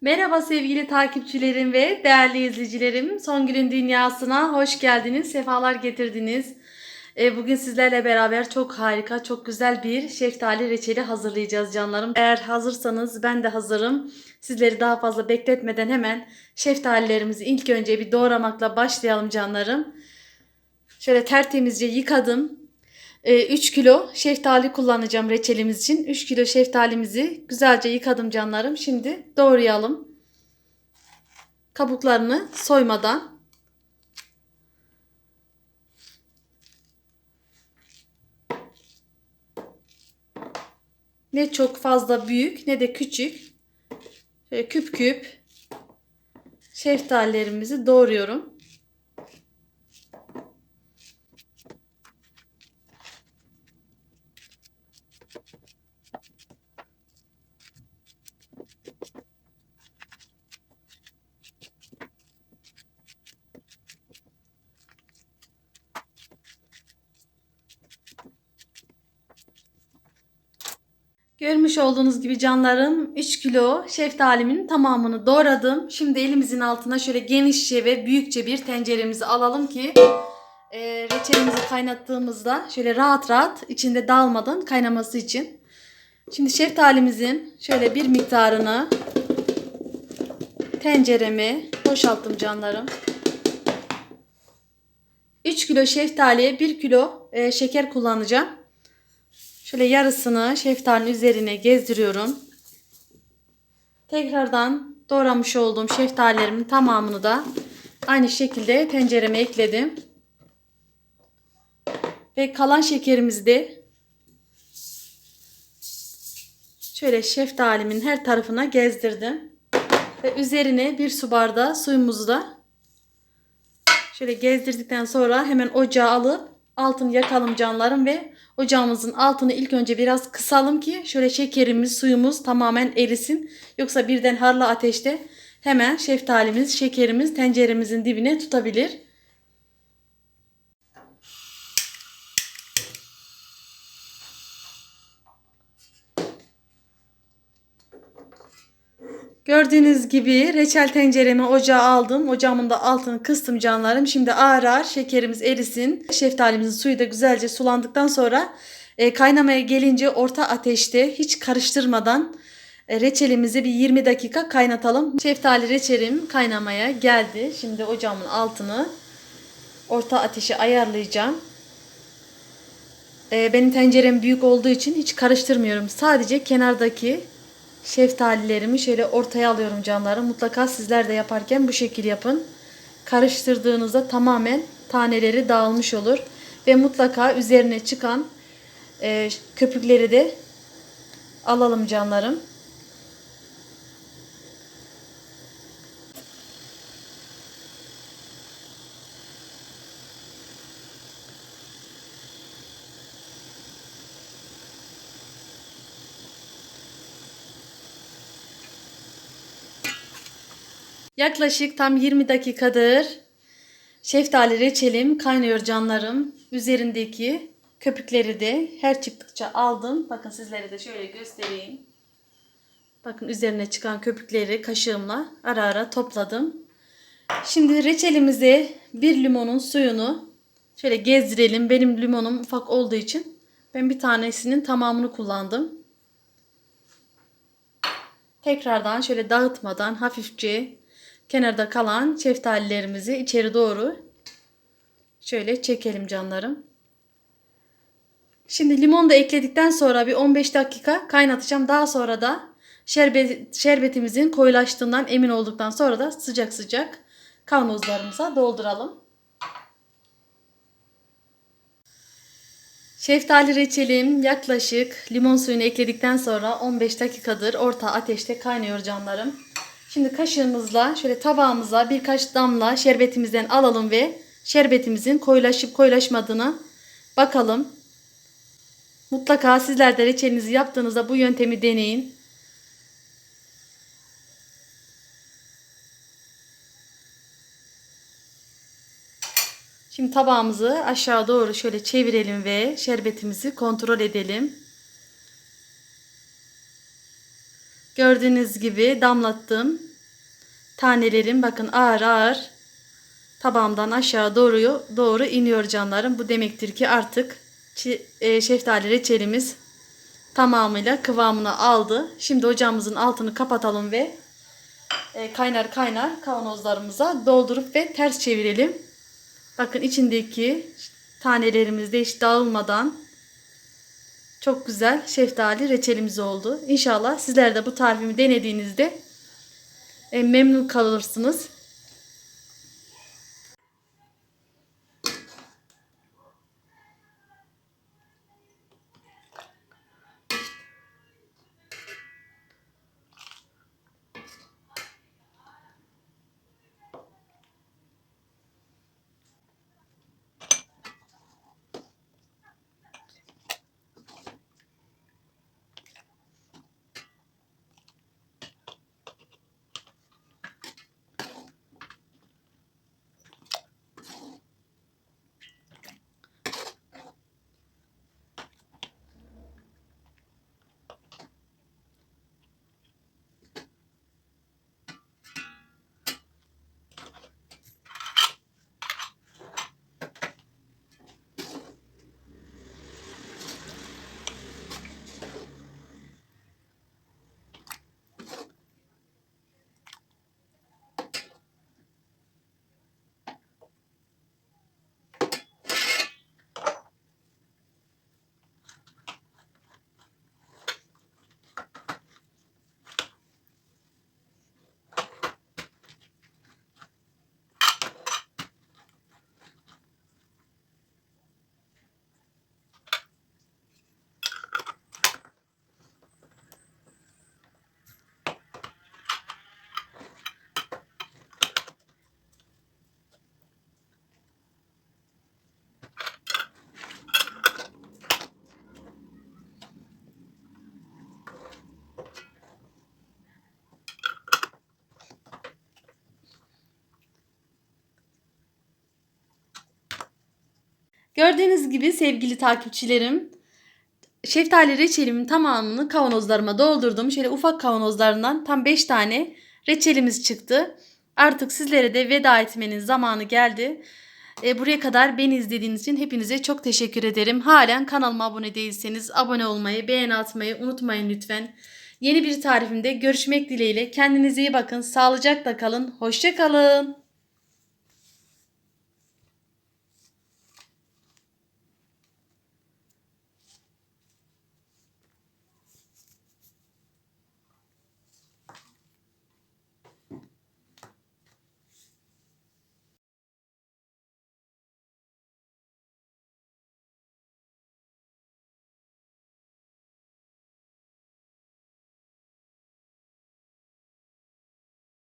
Merhaba sevgili takipçilerim ve değerli izleyicilerim. Songül'ün dünyasına hoş geldiniz, sefalar getirdiniz. Ee, Bugün sizlerle beraber çok harika, çok güzel bir şeftali reçeli hazırlayacağız canlarım. Eğer hazırsanız ben de hazırım. Sizleri daha fazla bekletmeden hemen şeftalilerimizi ilk önce bir doğramakla başlayalım canlarım. Şöyle tertemizce yıkadım. 3 kilo şeftali kullanacağım reçelimiz için. 3 kilo şeftalimizi güzelce yıkadım canlarım. Şimdi doğrayalım. Kabuklarını soymadan. Ne çok fazla büyük ne de küçük. Şöyle küp küp şeftalilerimizi doğruyorum. Görmüş olduğunuz gibi canlarım 3 kilo şeftalimin tamamını doğradım. Şimdi elimizin altına şöyle genişçe ve büyükçe bir tenceremizi alalım ki e, reçelimizi kaynattığımızda şöyle rahat rahat içinde dağılmadan kaynaması için. Şimdi şeftalimizin şöyle bir miktarını tencereme boşalttım canlarım. 3 kilo şeftaliye 1 kilo e, şeker kullanacağım. Şöyle yarısını şeftalinin üzerine gezdiriyorum. Tekrardan doğramış olduğum şeftalilerimin tamamını da aynı şekilde tencereme ekledim. Ve kalan şekerimizi de şöyle şeftalimin her tarafına gezdirdim. Ve üzerine bir su bardağı suyumuzu da şöyle gezdirdikten sonra hemen ocağa alıp altını yakalım canlarım ve ocağımızın altını ilk önce biraz kısalım ki şöyle şekerimiz, suyumuz tamamen erisin. Yoksa birden harlı ateşte hemen şeftalimiz, şekerimiz tenceremizin dibine tutabilir. Gördüğünüz gibi reçel tenceremi ocağa aldım. Ocağımın da altını kıstım canlarım. Şimdi ağır ağır şekerimiz erisin. Şeftalimizin suyu da güzelce sulandıktan sonra e, kaynamaya gelince orta ateşte hiç karıştırmadan e, reçelimizi bir 20 dakika kaynatalım. Şeftali reçelim kaynamaya geldi. Şimdi ocağımın altını orta ateşe ayarlayacağım. E, benim tencerem büyük olduğu için hiç karıştırmıyorum. Sadece kenardaki şeftalilerimi şöyle ortaya alıyorum canlarım. Mutlaka sizler de yaparken bu şekil yapın. Karıştırdığınızda tamamen taneleri dağılmış olur. Ve mutlaka üzerine çıkan e, köpükleri de alalım canlarım. Yaklaşık tam 20 dakikadır şeftali reçelim kaynıyor canlarım. Üzerindeki köpükleri de her çıktıkça aldım. Bakın sizlere de şöyle göstereyim. Bakın üzerine çıkan köpükleri kaşığımla ara ara topladım. Şimdi reçelimize bir limonun suyunu şöyle gezdirelim. Benim limonum ufak olduğu için ben bir tanesinin tamamını kullandım. Tekrardan şöyle dağıtmadan hafifçe kenarda kalan şeftalilerimizi içeri doğru şöyle çekelim canlarım. Şimdi limon da ekledikten sonra bir 15 dakika kaynatacağım. Daha sonra da şerbet, şerbetimizin koyulaştığından emin olduktan sonra da sıcak sıcak kavanozlarımıza dolduralım. Şeftali reçelim yaklaşık limon suyunu ekledikten sonra 15 dakikadır orta ateşte kaynıyor canlarım. Şimdi kaşığımızla şöyle tabağımıza birkaç damla şerbetimizden alalım ve şerbetimizin koyulaşıp koyulaşmadığını bakalım. Mutlaka sizler de reçelinizi yaptığınızda bu yöntemi deneyin. Şimdi tabağımızı aşağı doğru şöyle çevirelim ve şerbetimizi kontrol edelim. Gördüğünüz gibi damlattım. tanelerim bakın ağır ağır tabağımdan aşağı doğru doğru iniyor canlarım. Bu demektir ki artık e, şeftali reçelimiz tamamıyla kıvamını aldı. Şimdi ocağımızın altını kapatalım ve e, kaynar kaynar kavanozlarımıza doldurup ve ters çevirelim. Bakın içindeki tanelerimiz de hiç dağılmadan çok güzel şeftali reçelimiz oldu. İnşallah sizler de bu tarifimi denediğinizde e, memnun kalırsınız. Gördüğünüz gibi sevgili takipçilerim şeftali reçelimin tamamını kavanozlarıma doldurdum. Şöyle ufak kavanozlarından tam 5 tane reçelimiz çıktı. Artık sizlere de veda etmenin zamanı geldi. E, buraya kadar beni izlediğiniz için hepinize çok teşekkür ederim. Halen kanalıma abone değilseniz abone olmayı, beğeni atmayı unutmayın lütfen. Yeni bir tarifimde görüşmek dileğiyle. Kendinize iyi bakın. Sağlıcakla kalın. Hoşça kalın.